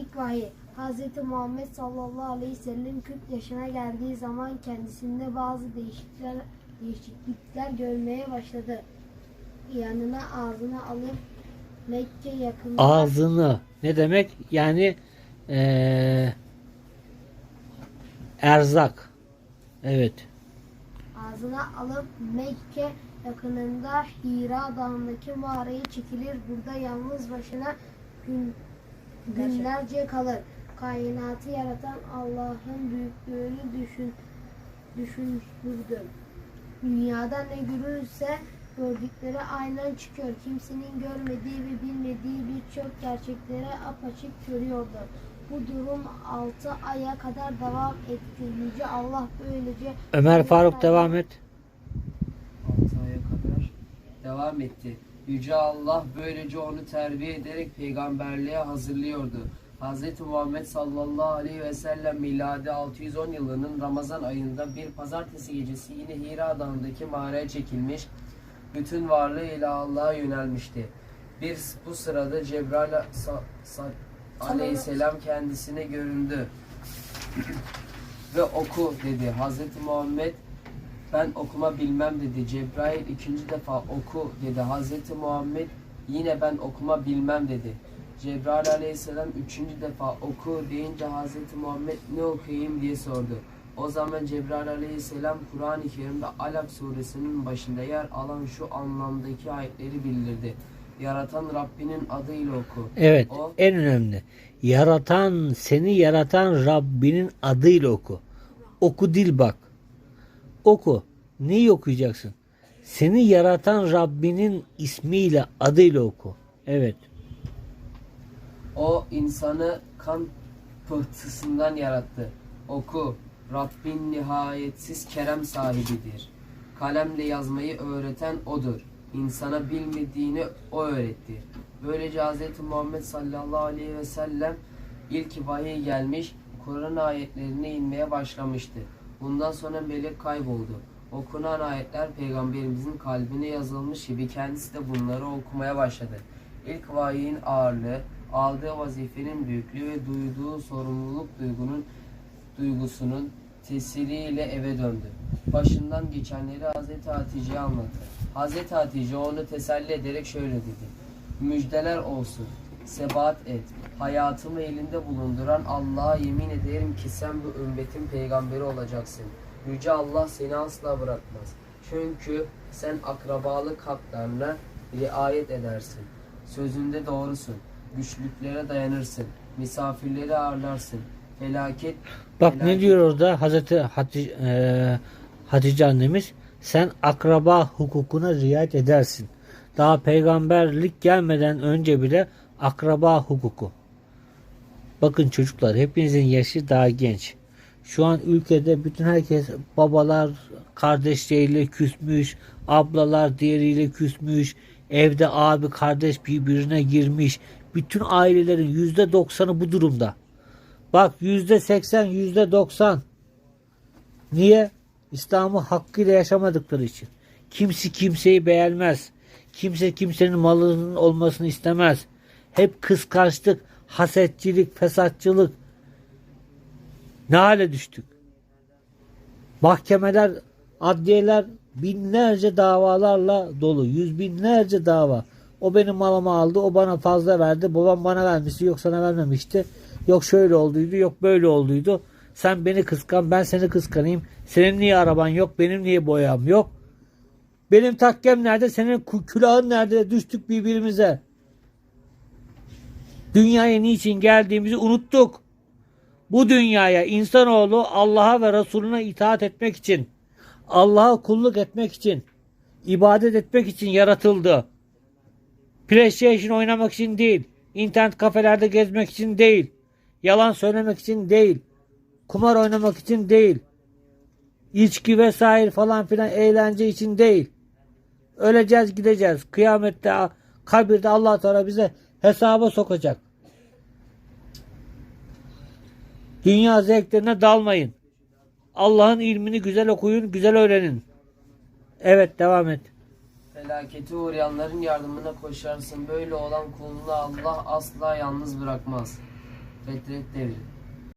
ilk vahiy. Hz. Muhammed sallallahu aleyhi ve sellem 40 yaşına geldiği zaman kendisinde bazı değişiklikler, değişiklikler görmeye başladı. Yanına ağzına alıp Mekke yakınında Ağzını ne demek? Yani eee, erzak. Evet. ağzına alıp Mekke yakınında Hira Dağı'ndaki mağaraya çekilir. Burada yalnız başına gün, günlerce kalır. Kainatı yaratan Allah'ın büyüklüğünü düşün, düşündürdü. Dünyada ne görürse gördükleri aynen çıkıyor. Kimsenin görmediği ve bilmediği birçok gerçekleri apaçık görüyordu. Bu durum 6 aya kadar devam etti. Yüce Allah böylece Ömer Faruk devam et. 6 aya kadar devam etti. Yüce Allah böylece onu terbiye ederek peygamberliğe hazırlıyordu. Hz. Muhammed sallallahu aleyhi ve sellem miladi 610 yılının Ramazan ayında bir pazartesi gecesi yine Hira Dağı'ndaki mağaraya çekilmiş, bütün varlığıyla Allah'a yönelmişti. Bir bu sırada Cebrail sa- sa- aleyhisselam kendisine göründü ve oku dedi. Hz. Muhammed ben okuma bilmem dedi. Cebrail ikinci defa oku dedi. Hazreti Muhammed yine ben okuma bilmem dedi. Cebrail aleyhisselam üçüncü defa oku deyince Hazreti Muhammed ne okuyayım diye sordu. O zaman Cebrail aleyhisselam Kur'an-ı Kerim'de Alak suresinin başında yer alan şu anlamdaki ayetleri bildirdi. Yaratan Rabbinin adıyla oku. Evet. O En önemli. Yaratan, seni yaratan Rabbinin adıyla oku. Oku dil bak. Oku. Neyi okuyacaksın? Seni yaratan Rabbinin ismiyle, adıyla oku. Evet. O insanı kan pıhtısından yarattı. Oku, Rabbin nihayetsiz kerem sahibidir. Kalemle yazmayı öğreten O'dur. İnsana bilmediğini O öğretti. Böylece Hz. Muhammed sallallahu aleyhi ve sellem ilk vahiy gelmiş, Kur'an ayetlerine inmeye başlamıştı. Bundan sonra melek kayboldu. Okunan ayetler peygamberimizin kalbine yazılmış gibi kendisi de bunları okumaya başladı. İlk vahiyin ağırlığı, aldığı vazifenin büyüklüğü ve duyduğu sorumluluk duygunun duygusunun tesiriyle eve döndü. Başından geçenleri Hazreti Hatice'ye anlattı. Hazreti Hatice onu teselli ederek şöyle dedi. Müjdeler olsun. Sebat et. Hayatımı elinde bulunduran Allah'a yemin ederim ki sen bu ümmetin peygamberi olacaksın. Yüce Allah seni asla bırakmaz. Çünkü sen akrabalık haklarına riayet edersin. Sözünde doğrusun. Güçlüklere dayanırsın. Misafirleri ağırlarsın. Felaket Bak ne felaket- diyor orada Hazreti Hatice, eee, Hatice annemiz? Sen akraba hukukuna riayet edersin. Daha peygamberlik gelmeden önce bile akraba hukuku. Bakın çocuklar hepinizin yaşı daha genç. Şu an ülkede bütün herkes babalar kardeşleriyle küsmüş, ablalar diğeriyle küsmüş, evde abi kardeş birbirine girmiş. Bütün ailelerin yüzde doksanı bu durumda. Bak yüzde seksen, yüzde doksan. Niye? İslam'ı hakkıyla yaşamadıkları için. Kimse kimseyi beğenmez. Kimse kimsenin malının olmasını istemez. Hep kıskançlık, hasetçilik, fesatçılık. Ne hale düştük? Mahkemeler, adliyeler binlerce davalarla dolu. Yüz binlerce dava. O benim malımı aldı, o bana fazla verdi. Babam bana vermişti, yok sana vermemişti. Yok şöyle olduydu, yok böyle olduydu. Sen beni kıskan, ben seni kıskanayım. Senin niye araban yok, benim niye boyam yok? Benim takkem nerede, senin külahın nerede? Düştük birbirimize. Dünyaya niçin geldiğimizi unuttuk. Bu dünyaya insanoğlu Allah'a ve Resulüne itaat etmek için, Allah'a kulluk etmek için, ibadet etmek için yaratıldı. PlayStation oynamak için değil, internet kafelerde gezmek için değil, yalan söylemek için değil, kumar oynamak için değil, içki vesaire falan filan eğlence için değil. Öleceğiz gideceğiz. Kıyamette kabirde Allah Teala bize hesaba sokacak. Dünya zevklerine dalmayın. Allah'ın ilmini güzel okuyun, güzel öğrenin. Evet devam et. Felakete uğrayanların yardımına koşarsın. Böyle olan kulunu Allah asla yalnız bırakmaz. Fetret devri.